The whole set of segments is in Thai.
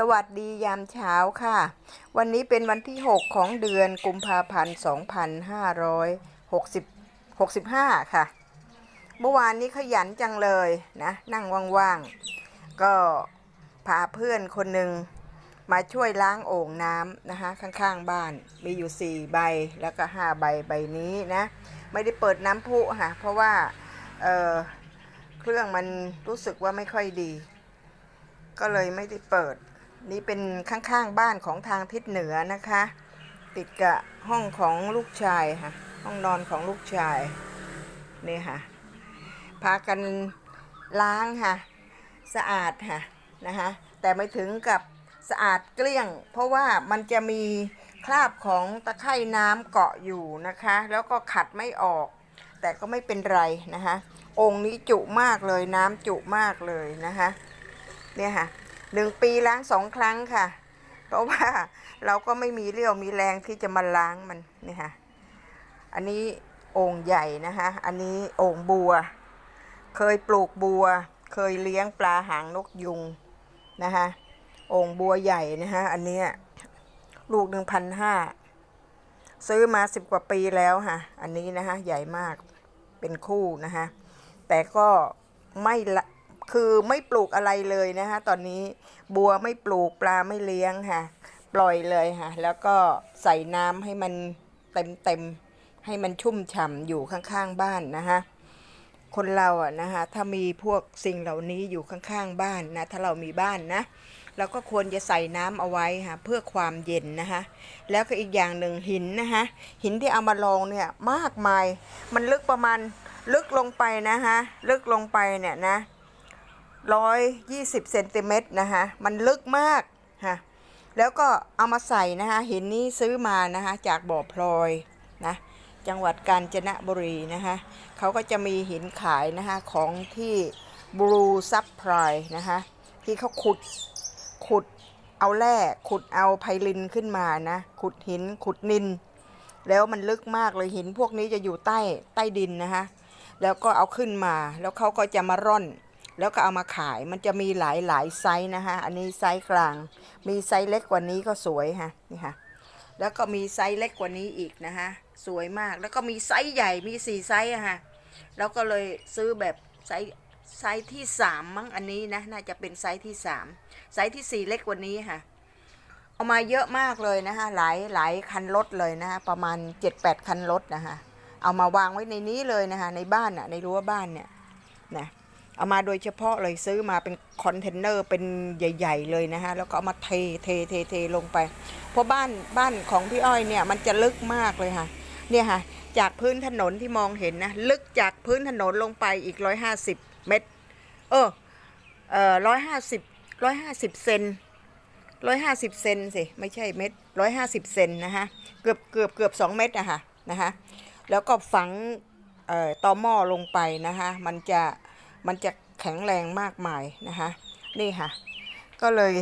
สวัสดียามเช้าค่ะ วันนี้เป็นวันที่ 6 ของเดือนกุมภาพันธ์ 2565 ค่ะ เมื่อวานนี้ขยันจังเลยนะ นั่งว่างๆ ก็พาเพื่อนคนหนึ่งมาช่วยล้างโอ่งน้ำนะคะ ข้างๆบ้านมีอยู่ 4 ใบแล้วก็ 5 ใบใบนี้นะ ไม่ได้เปิดน้ำพุค่ะ เพราะว่าเเครื่องมันรู้สึกว่าไม่ค่อยดี ก็เลยไม่ได้เปิด นี่เป็นข้างๆบ้านของทางทิศเหนือนะคะ ติดกับห้องของลูกชายค่ะ ห้องนอนของลูกชายนี่ค่ะ พากันล้างค่ะ สะอาดค่ะนะคะแต่ไม่ถึงกับสะอาดเกลี้ยง เพราะว่ามันจะมีคราบของตะไคร่น้ำเกาะอยู่นะคะ แล้วก็ขัดไม่ออก แต่ก็ไม่เป็นไรนะคะ องค์นี้จุมากเลยน้ำจุมากเลยนะคะเนี่ยค่ะ หนึ่งปีล้างสองครั้งค่ะ เพราะว่าเราก็ไม่มีเรี่ยวมีแรงที่จะมาล้างมันนี่ค่ะ อันนี้โอ่งใหญ่นะคะ อันนี้โอ่งบัว เคยปลูกบัว เคยเลี้ยงปลาหางนกยุงนะคะโอ่งบัวใหญ่นะคะอันเนี้ยลูกหนึ่งพันห้าซื้อมาสิบกว่าปีแล้วค่ะ อันนี้นะคะใหญ่มากเป็นคู่นะคะแต่ก็ไม่ละ คือไม่ปลูกอะไรเลยนะคะตอนนี้บัวไม่ปลูกปลาไม่เลี้ยงค่ะ ปล่อยเลยค่ะ แล้วก็ใส่น้ำให้มันเต็มเต็มๆให้มันชุ่มฉ่ำอยู่ข้างๆบ้านนะคะคนเราอะนะคะถ้ามีพวกสิ่งเหล่านี้อยู่ข้างๆบ้านนะถ้าเรามีบ้านนะเราก็ควรจะใส่น้ำเอาไว้ค่ะเพื่อความเย็นนะคะแล้วก็อีกอย่างหนึ่งหินนะคะหินที่เอามาลองเนี่ยมากมาย มันลึกประมาณลึกลงไปนะคะลึกลงไปเนี่ยนะ ร้อยยี่สิบเซนติเมตรนะคะมันลึกมากค่ะแล้วก็เอามาใส่นะคะหินนี้ซื้อมานะคะจากบ่อพลอยนะจังหวัดกาญจนบุรีนะคะเขาก็จะมีหินขายนะคะของที่บลูซับพลายนะคะที่เขาขุดขุดเอาแร่ขุดเอาไพลินขึ้นมานะขุดหินขุดนิน แล้วมันลึกมากเลยหินพวกนี้จะอยู่ใต้ใต้ดินนะคะแล้วก็เอาขึ้นมาแล้วเขาก็จะมาร่อน แล้วก็เอามาขายมันจะมีหลายหลายไซส์นะคะอันนี้ไซส์กลาง มีไซส์เล็กกว่านี้ก็สวยค่ะนี่ค่ะ แล้วก็มีไซส์เล็กกว่านี้อีกนะคะสวยมากแล้วก็มีไซส์ใหญ่มีสี่ไซส์อะค่ะแล้วก็เลยซื้อแบบไซส์ไซส์ที่สามมั้งอันนี้นะน่าจะเป็นไซส์ที่สามไซส์ที่สี่เล็กกว่านี้ค่ะเอามาเยอะมากเลยนะคะหลายหลายคันรถเลยนะคะประมาณเจ็ดแปดคันรถนะคะเอามาวางไว้ในนี้เลยนะคะในบ้านอะในรั้วบ้านเนี่ยนะ เอามาโดยเฉพาะเลยซื้อมาเป็นคอนเทนเนอร์เป็นใหญ่ ๆ เลยนะคะแล้วก็เอามาเทเทเทเทลงไป เพราะบ้านบ้านของพี่อ้อยเนี่ยมันจะลึกมากเลยค่ะ เนี่ยค่ะ จากพื้นถนนที่มองเห็นนะ ลึกจากพื้นถนนลงไปอีกร้อยห้าสิบเมตร เออเออร้อยห้าสิบร้อยห้าสิบเซนร้อยห้าสิบเซนสิ ไม่ใช่เมตรร้อยห้าสิบเซนนะคะเกือบเกือบเกือบสองเมตรอะค่ะนะคะแล้วก็ฝังเอ่อหม้อลงไปนะคะมันจะ มันจะแข็งแรงมากมายนะคะนี่ค่ะ ก็เลย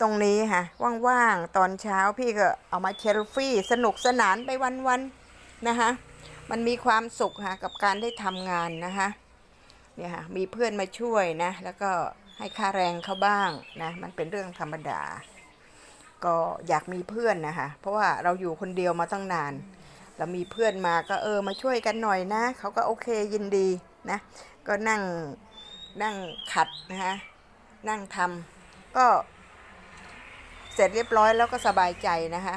ตรงนี้ค่ะว่างๆตอนเช้าพี่ก็เอามาเชลฟี่สนุกสนานไปวันๆนะคะมันมีความสุขค่ะกับการได้ทำงานนะคะเนี่ยค่ะมีเพื่อนมาช่วยนะ แล้วก็ให้ค่าแรงเขาบ้างนะมันเป็นเรื่องธรรมดา ก็อยากมีเพื่อนนะคะเพราะว่าเราอยู่คนเดียวมาตั้งนาน แล้วมีเพื่อนมาก็เออมาช่วยกันหน่อยนะเขาก็โอเคยินดีนะ ก็นั่งนั่งขัดนะคะนั่งทำก็เสร็จเรียบร้อยแล้วก็สบายใจนะคะ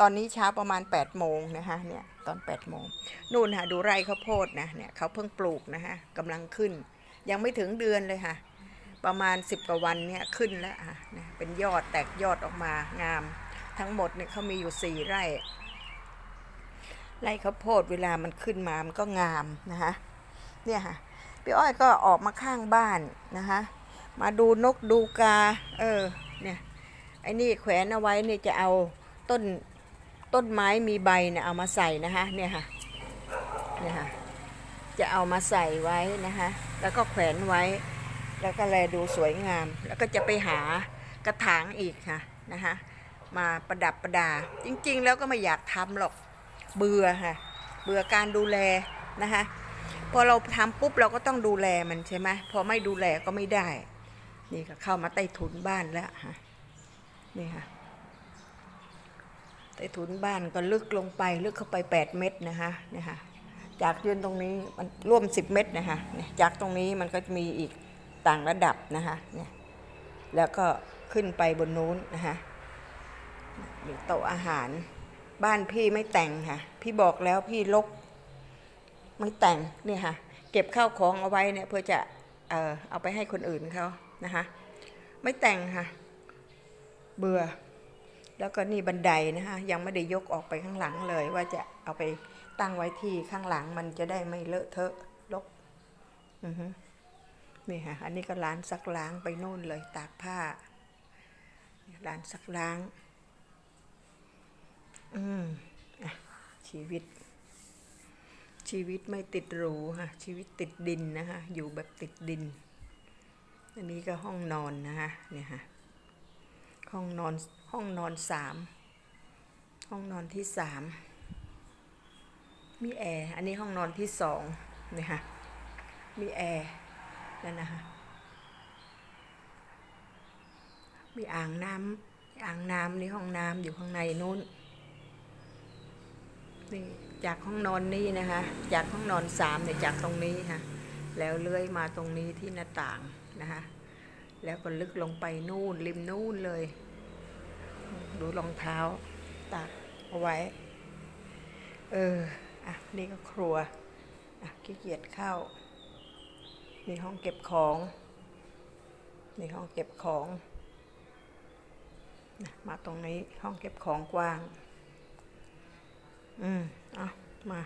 ตอนนี้เช้าประมาณ8ปดโมงนะคะเนี่ยตอน8ปดโมงนู่นค่ะดูไร่ข้าวโพดนะเนี่ยเขาเพิ่งปลูกนะคะกำลังขึ้น ยังไม่ถึงเดือนเลยค่ะ ประมาณ 10 กว่าวันเนี่ยขึ้นแล้วค่ะนะเป็นยอดแตกยอดออกมางาม ทั้งหมดเนี่ยเขามีอยู่สี่ไร่ ไร่ข้าวโพดเวลามันขึ้นมามันก็งามนะคะเนี่ยค่ะ พี่อ้อยก็ออกมาข้างบ้านนะคะ มาดูนกดูกา เออ เนี่ยไอ้นี่แขวนเอาไว้เนี่ยจะเอาต้นต้นไม้มีใบเนี่ยเอามาใส่นะคะเนี่ยค่ะเนี่ยค่ะจะเอามาใส่ไว้นะคะ แล้วก็แขวนไว้ แล้วก็แลดูสวยงาม แล้วก็จะไปหากระถางอีกค่ะนะคะมาประดับประดา จริงๆ แล้วก็ไม่อยากทำหรอกเบื่อค่ะ เบื่อการดูแลนะคะ พอเราทำปุ๊บเราก็ต้องดูแลมันใช่ไหมพอไม่ดูแลก็ไม่ได้ นี่ก็เข้ามาใต้ถุนบ้านแล้วค่ะนี่ค่ะใต้ถุนบ้านก็ลึกลงไปลึกเข้าไป 8 เมตรนะคะนี่ค่ะจากยืนตรงนี้มันร่วม 10 เมตรนะคะจากตรงนี้มันก็จะมีอีกต่างระดับนะคะเนี่ยแล้วก็ขึ้นไปบนนู้นนะคะมีโต๊ะอาหารบ้านพี่ไม่แต่งค่ะ พี่บอกแล้วพี่ลก ไม่แต่งเนี่ยค่ะเก็บข้าวของเอาไว้เนี่ยเพื่อจะเออเอาไปให้คนอื่นเขานะคะไม่แต่งค่ะ เบื่อ แล้วก็นี่บันไดนะคะยังไม่ได้ยกออกไปข้างหลังเลย ว่าจะเอาไปตั้งไว้ที่ข้างหลังมันจะได้ไม่เลอะเทอะรกอือฮึนี่ค่ะอันนี้ก็ร้านซักล้างไปนู่นเลยตากผ้าร้านซักล้าง อืมอชีวิต ชีวิตไม่ติดหรูค่ะชีวิตติดดินนะคะอยู่แบบติดดิน อันนี้ก็ห้องนอนนะคะเนี่ยค่ะห้องนอนห้องนอนสามห้องนอนที่สามมีแอร์อันนี้ห้องนอนที่สองเนี่ยค่ะมีแอร์นั่นนะคะมีอ่างน้ำอ่างน้ำนี่ห้องน้ำอยู่ข้างในนู้นนี่ จากห้องนอนนี่นะคะ จากห้องนอนสามเนี่ยจากตรงนี้ค่ะ แล้วเลื้อยมาตรงนี้ที่หน้าต่างนะคะ แล้วก็ลึกลงไปนู่นริมนู่นเลย ดูรองเท้าตากเอาไว้ เออ อะ นี่ก็ครัว อะขี้เกียจเข้า มีห้องเก็บของ นี่ห้องเก็บของ มาตรงนี้ห้องเก็บของกว้าง อืมเอามา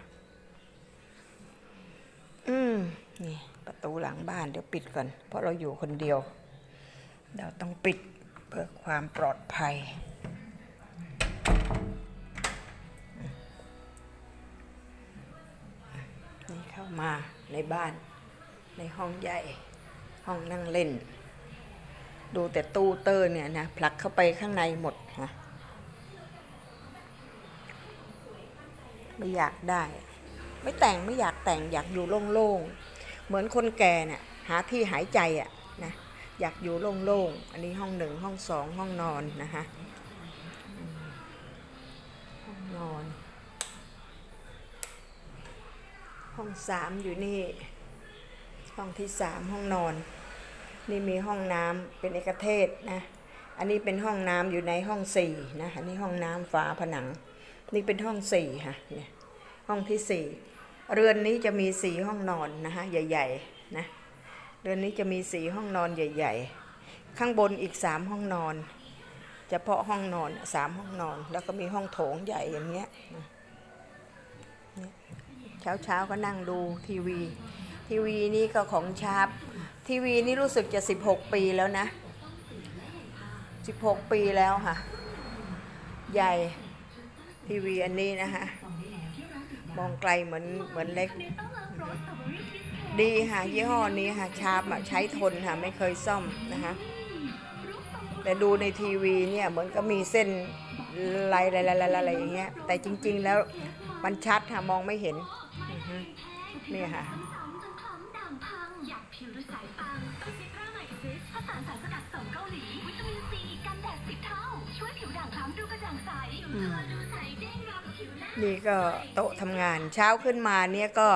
อืมนี่ประตูหลังบ้านเดี๋ยวปิดก่อน เพราะเราอยู่คนเดียว เราต้องปิดเพื่อความปลอดภัย นี่เข้ามาในบ้าน ในห้องใหญ่ ห้องนั่งเล่น ดูแต่ตู้เตอร์เนี่ยนะผลักเข้าไปข้างในหมดฮะ ไม่อยากได้ ไม่แต่งไม่อยากแต่งอยากอยู่โล่งๆ เหมือนคนแก่เนี่ยหาที่หายใจอะนะอยากอยู่โล่งๆ อันนี้ห้องหนึ่งห้องสองห้องนอนนะคะห้องนอน ห้องสามอยู่นี่ ห้องที่สามห้องนอน นี่มีห้องน้ำเป็นเอกเทศนะอันนี้เป็นห้องน้ำอยู่ในห้องสี่นะอันนี้ห้องน้ำฝาผนัง นี่เป็นห้องสี่ค่ะเนี่ยห้องที่สี่เรือนนี้จะมีสี่ห้องนอนนะคะใหญ่ๆนะเรือนนี้จะมีสี่ห้องนอนใหญ่ ๆ ข้างบนอีกสามห้องนอนเฉพาะห้องนอนสามห้องนอน แล้วก็มีห้องโถงใหญ่อย่างเงี้ยเช้าเช้าๆก็นั่งดูทีวี ทีวีนี่ก็ของชาร์ปทีวีนี่รู้สึกจะ 16 ปีแล้วนะ 16 ปีแล้วค่ะ ใหญ่ ทีวีอันนี้นะคะ มองไกลเหมือนเหมือนเล็ก ดีค่ะ ยี่ห้อนี้ค่ะ ชาร์ปอะใช้ทนค่ะ ไม่เคยซ่อมนะคะ แต่ดูในทีวีเนี่ย เหมือนก็มีเส้นลายๆๆๆอะไรอย่างเงี้ย แต่จริง ๆ แล้วมันชัดค่ะ มองไม่เห็นอือฮึนี่ค่ะสองจนคล้ำด่างพังอยากผิวหรือสายปังต้องซิตราไมโครซิสผสา นี่ก็โต๊ะทำงาน เช้าขึ้นมาเนี่ยก็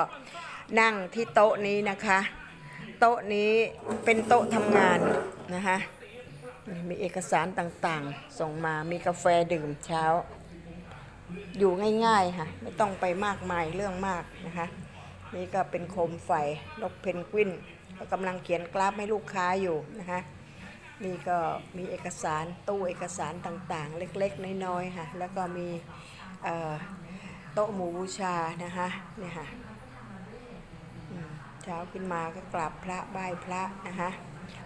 นั่งที่โต๊ะนี้นะคะ โต๊ะนี้เป็นโต๊ะทำงานนะคะมีเอกสารต่างๆ ส่งมามีกาแฟดื่มเช้า อยู่ง่ายๆค่ะ ไม่ต้องไปมากมายเรื่องมากนะคะ นี่ก็เป็นโคมไฟนกเพนกวินก็กำลังเขียนกราฟให้ลูกค้าอยู่นะคะนี่ก็มีเอกสารตู้เอกสารต่างๆ เล็กๆ น้อยๆค่ะ แล้วก็มี โต๊ะหมู่บูชานะคะเนี่ยค่ะเช้าขึ้นมาก็กราบพระไหว้พระนะคะ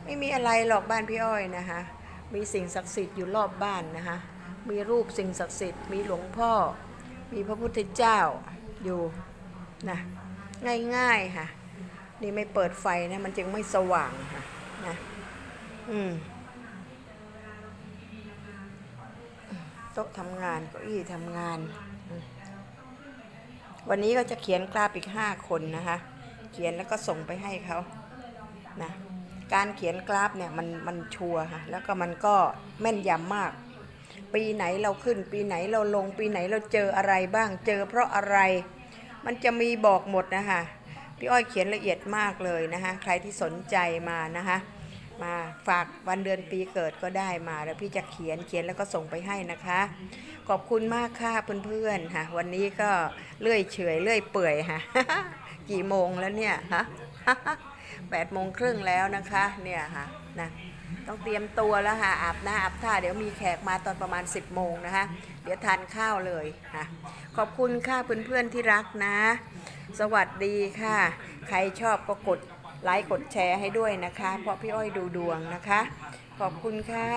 ไม่มีอะไรหรอกบ้านพี่อ้อยนะคะมีสิ่งศักดิ์สิทธิ์อยู่รอบบ้านนะคะมีรูปสิ่งศักดิ์สิทธิ์มีหลวงพ่อ มีพระพุทธเจ้าอยู่นะง่ายๆค่ะ นี่ไม่เปิดไฟนะมันจึงไม่สว่างค่ะนะอืม โต๊ะทำงานเก้าอี้ทำงาน วันนี้ก็จะเขียนกราฟอีกห้าคนนะคะ เขียนแล้วก็ส่งไปให้เขานะการเขียนกราฟเนี่ยมันมันชัวร์ค่ะแล้วก็มันก็แม่นยำมาก ปีไหนเราขึ้น ปีไหนเราลง ปีไหนเราเจออะไรบ้างเจอเพราะอะไร มันจะมีบอกหมดนะคะพี่อ้อยเขียนละเอียดมากเลยนะคะใครที่สนใจมานะคะ มาฝากวันเดือนปีเกิดก็ได้มา แล้วพี่จะเขียนเขียนแล้วก็ส่งไปให้นะคะ ขอบคุณมากค่ะเพื่อนๆค่ะวันนี้ก็เลื่อยเฉยเลื่อยเปื่อยค่ะกี่โมงแล้วเนี่ยฮะแปดโมงครึ่งแล้วนะคะเนี่ยค่ะนะต้องเตรียมตัวแล้วค่ะอาบหน้าอาบท่าเดี๋ยวมีแขกมาตอนประมาณ 10โมงนะคะเดี๋ยวทานข้าวเลยค่ะขอบคุณค่ะเพื่อนๆที่รักนะ สวัสดีค่ะ ใครชอบก็กด ไลค์กดแชร์ให้ด้วยนะคะ เพราะพี่อ้อยดูดวงนะคะ ขอบคุณค่ะ